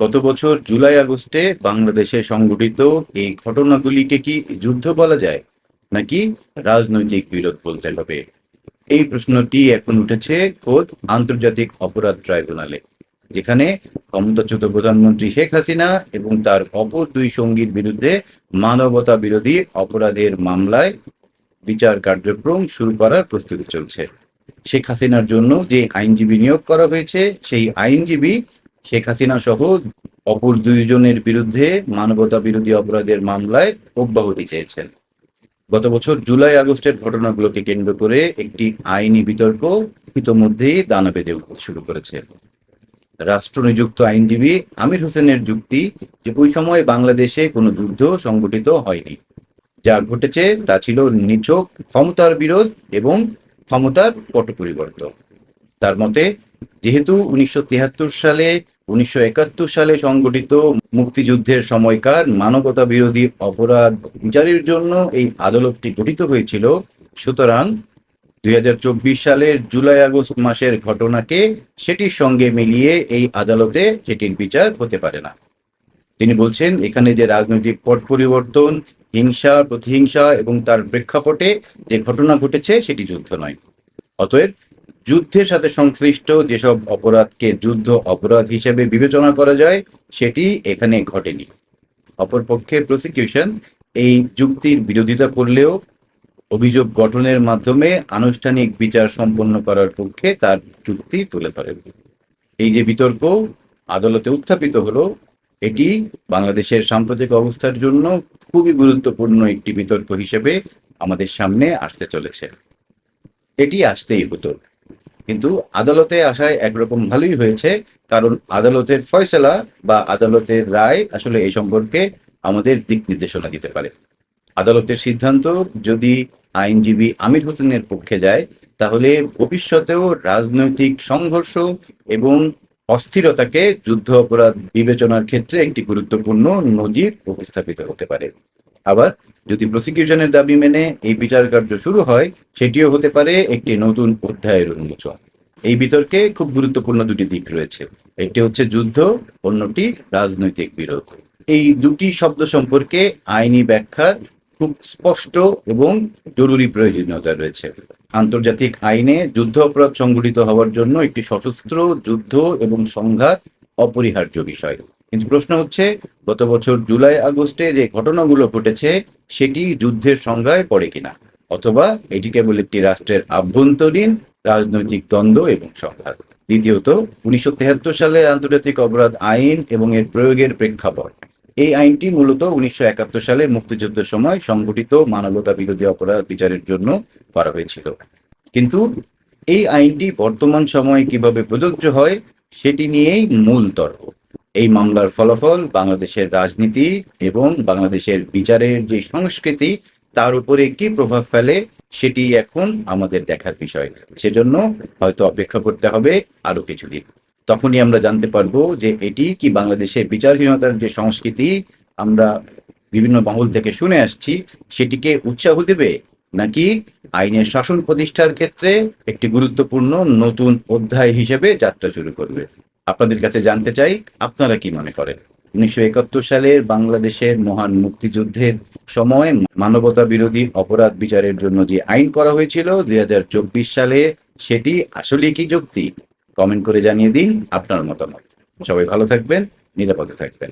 গত বছর জুলাই আগস্টে বাংলাদেশে সংঘটিত এই ঘটনাগুলিকে কি যুদ্ধ বলা যায়, নাকি রাজনৈতিক বিরোধ বলতে হবে? এই প্রশ্নটি এখন উঠেছে খোদ আন্তর্জাতিক অপরাধ ট্রাইব্যুনালে, যেখানে ক্ষমতাচ্যুত প্রধানমন্ত্রী শেখ হাসিনা এবং তার অপর দুই সঙ্গীর বিরুদ্ধে মানবতা বিরোধী অপরাধের মামলায় বিচার কার্যক্রম শুরু করার প্রস্তুতি চলছে। শেখ হাসিনার জন্য যে আইনজীবী নিয়োগ করা হয়েছে, সেই আইনজীবী শেখ হাসিনা সহ অপর দুইজনের বিরুদ্ধে মানবতা বিরোধী অপরাধের মামলায় অব্যাহতি চেয়েছেন। গত বছর জুলাই আগস্টের ঘটনাগুলোকে কেন্দ্র করে একটি আইনি বিতর্ক ইতোমধ্যেই দানা বেঁধে উঠতে শুরু করেছে। রাষ্ট্রনিযুক্ত আইনজীবী আমির হোসেনের যুক্তি যে ওই সময় বাংলাদেশে কোনো যুদ্ধ সংগঠিত হয়নি। যা ঘটেছে তা ছিল নিছক ক্ষমতার বিরোধ এবং ক্ষমতার পট পরিবর্তন তার মতে, যেহেতু উনিশশো সালে উনিশশো সালে সংগঠিত মুক্তিযুদ্ধের সময়কার মানবতা বিরোধী অপরাধ বিচারের জন্য এই আদালতটি গঠিত হয়েছিল। সুতরাং দুই হাজার চব্বিশ সালের জুলাই আগস্ট মাসের ঘটনাকে সেটির সঙ্গে মিলিয়ে এই আদালতে সেটির বিচার হতে পারে না। তিনি বলছেন, এখানে যে রাজনৈতিক পট পরিবর্তন, হিংসা, প্রতিহিংসা এবং তার প্রেক্ষাপটে যে ঘটনা ঘটেছে সেটি যুদ্ধ নয়। অতএব যুদ্ধের সাথে সংশ্লিষ্ট যেসব অপরাধকে যুদ্ধ অপরাধ হিসেবে বিবেচনা করা যায়, সেটি এখানে ঘটেনি। অপরপক্ষে প্রসিকিউশন এই যুক্তির বিরোধিতা করলেও অভিযোগ গঠনের মাধ্যমে আনুষ্ঠানিক বিচার সম্পন্ন করার পক্ষে তার যুক্তি তুলে ধরেন এই যে বিতর্ক আদালতে উত্থাপিত হলো, এটি বাংলাদেশের সাম্প্রতিক অবস্থার জন্য খুবই গুরুত্বপূর্ণ একটি বিতর্ক হিসেবে আমাদের সামনে আসতে চলেছে। এটি আসতেই হতো। কিন্তু আদালতে আসায় একরকম ভালোই হয়েছে, কারণ আদালতের ফয়সলা বা আদালতের রায় আসলে এই সম্পর্কে আমাদের দিক নির্দেশনা দিতে পারে। আদালতের সিদ্ধান্ত যদি আইনজীবী আমির হোসেনের পক্ষে যায়, তাহলে ভবিষ্যতেও রাজনৈতিক সংঘর্ষ এবং অস্থিরতাকে যুদ্ধ অপরাধ বিবেচনার ক্ষেত্রে একটি গুরুত্বপূর্ণ নজির উপস্থাপিত হতে পারে। আবার যদি প্রসিকিউশনের দাবি মেনে এই বিচার কার্য শুরু হয়, সেটিও হতে পারে একটি নতুন অধ্যায়ের উন্মোচন। এই বিতর্কে খুব গুরুত্বপূর্ণ দুটি দিক রয়েছে। একটি হচ্ছে যুদ্ধ, অন্যটি রাজনৈতিক বিরোধ। এই দুটি শব্দ সম্পর্কে আইনি ব্যাখ্যার খুব স্পষ্ট এবং জরুরি প্রয়োজনীয়তা রয়েছে। আন্তর্জাতিক আইনে যুদ্ধ অপরাধ সংঘটিত হওয়ার জন্য একটি সশস্ত্র যুদ্ধ এবং সংঘাত অপরিহার্য বিষয়। কিন্তু প্রশ্ন হচ্ছে, গত বছর জুলাই, আগস্টে যে ঘটনাগুলো ঘটেছে, সেটি যুদ্ধের সংজ্ঞায় পড়ে কিনা? অথবা এটি কেবল একটি রাষ্ট্রের আভ্যন্তরীণ রাজনৈতিক দ্বন্দ্ব এবং সংঘাত? দ্বিতীয়ত, উনিশশো সালে আন্তর্জাতিক অপরাধ আইন এবং এর প্রয়োগের প্রেক্ষাপট। এই আইনটি মূলত উনিশশো সালের মুক্তিযুদ্ধের সময় সংগঠিত মানবতা বিরোধী অপরাধ বিচারের জন্য করা হয়েছিল। কিন্তু এই আইনটি বর্তমান সময়ে কীভাবে প্রযোজ্য হয়, সেটি নিয়েই মূল তর্ক। এই মামলার ফলাফল বাংলাদেশের রাজনীতি এবং বাংলাদেশের বিচারের যে সংস্কৃতি, তার উপরে কি প্রভাব ফেলে সেটি এখন আমাদের দেখার বিষয়। সেজন্য হয়তো অপেক্ষা করতে হবে আরও কিছুদিন। তখনই আমরা জানতে পারব যে এটি কি বাংলাদেশের বিচারহীনতার যে সংস্কৃতি, আমরা বিভিন্ন মহল থেকে শুনে আসছি, সেটিকে উৎসাহ দেবে নাকি আইনের শাসন প্রতিষ্ঠার ক্ষেত্রে একটি গুরুত্বপূর্ণ নতুন অধ্যায় হিসেবে যাত্রা শুরু করবে। আপনাদের কাছে জানতে চাই, আপনারা কি মনে করেন? উনিশশো একাত্তর সালের বাংলাদেশের মহান মুক্তিযুদ্ধের সময় মানবতা বিরোধী অপরাধ বিচারের জন্য যে আইন করা হয়েছিল দুই হাজার চব্বিশ সালে, সেটি আসলে কি যুক্তি? কমেন্ট করে জানিয়ে দিন আপনার মতামত। সবাই ভালো থাকবেন, নিরাপদে থাকবেন।